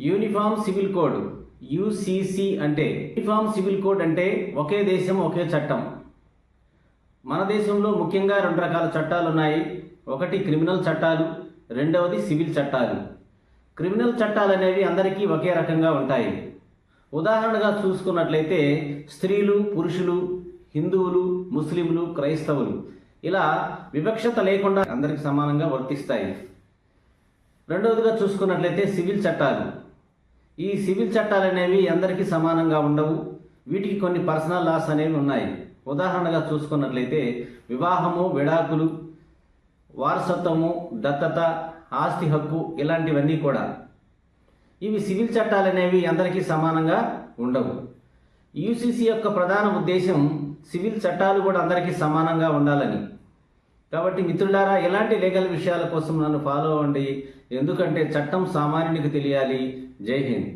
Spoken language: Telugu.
యూనిఫామ్ సివిల్ కోడ్ యూసిసి అంటే యూనిఫామ్ సివిల్ కోడ్ అంటే ఒకే దేశం ఒకే చట్టం. మన దేశంలో ముఖ్యంగా రెండు రకాల చట్టాలు ఉన్నాయి ఒకటి క్రిమినల్ చట్టాలు రెండవది సివిల్ చట్టాలు. క్రిమినల్ చట్టాలు అనేవి అందరికీ ఒకే రకంగా ఉంటాయి. ఉదాహరణగా చూసుకున్నట్లయితే స్త్రీలు పురుషులు హిందువులు ముస్లింలు క్రైస్తవులు ఇలా వివక్షత లేకుండా అందరికి సమానంగా వర్తిస్తాయి. రెండవదిగా చూసుకున్నట్లయితే సివిల్ చట్టాలు. ఈ సివిల్ చట్టాలు అనేవి అందరికీ సమానంగా ఉండవు. వీటికి కొన్ని పర్సనల్ లాస్ అనేవి ఉన్నాయి. ఉదాహరణగా చూసుకున్నట్లయితే వివాహము విడాకులు వారసత్వము దత్తత ఆస్తి హక్కు ఇలాంటివన్నీ కూడా ఇవి సివిల్ చట్టాలు అనేవి అందరికీ సమానంగా ఉండవు. యూసీసీ యొక్క ప్రధాన ఉద్దేశం సివిల్ చట్టాలు కూడా అందరికీ సమానంగా ఉండాలని. కాబట్టి మిత్రులారా ఇలాంటి లీగల్ విషయాల కోసం నన్ను ఫాలో అవ్వండి. ఎందుకంటే చట్టం సామాన్యునికి తెలియాలి. జై హింద్.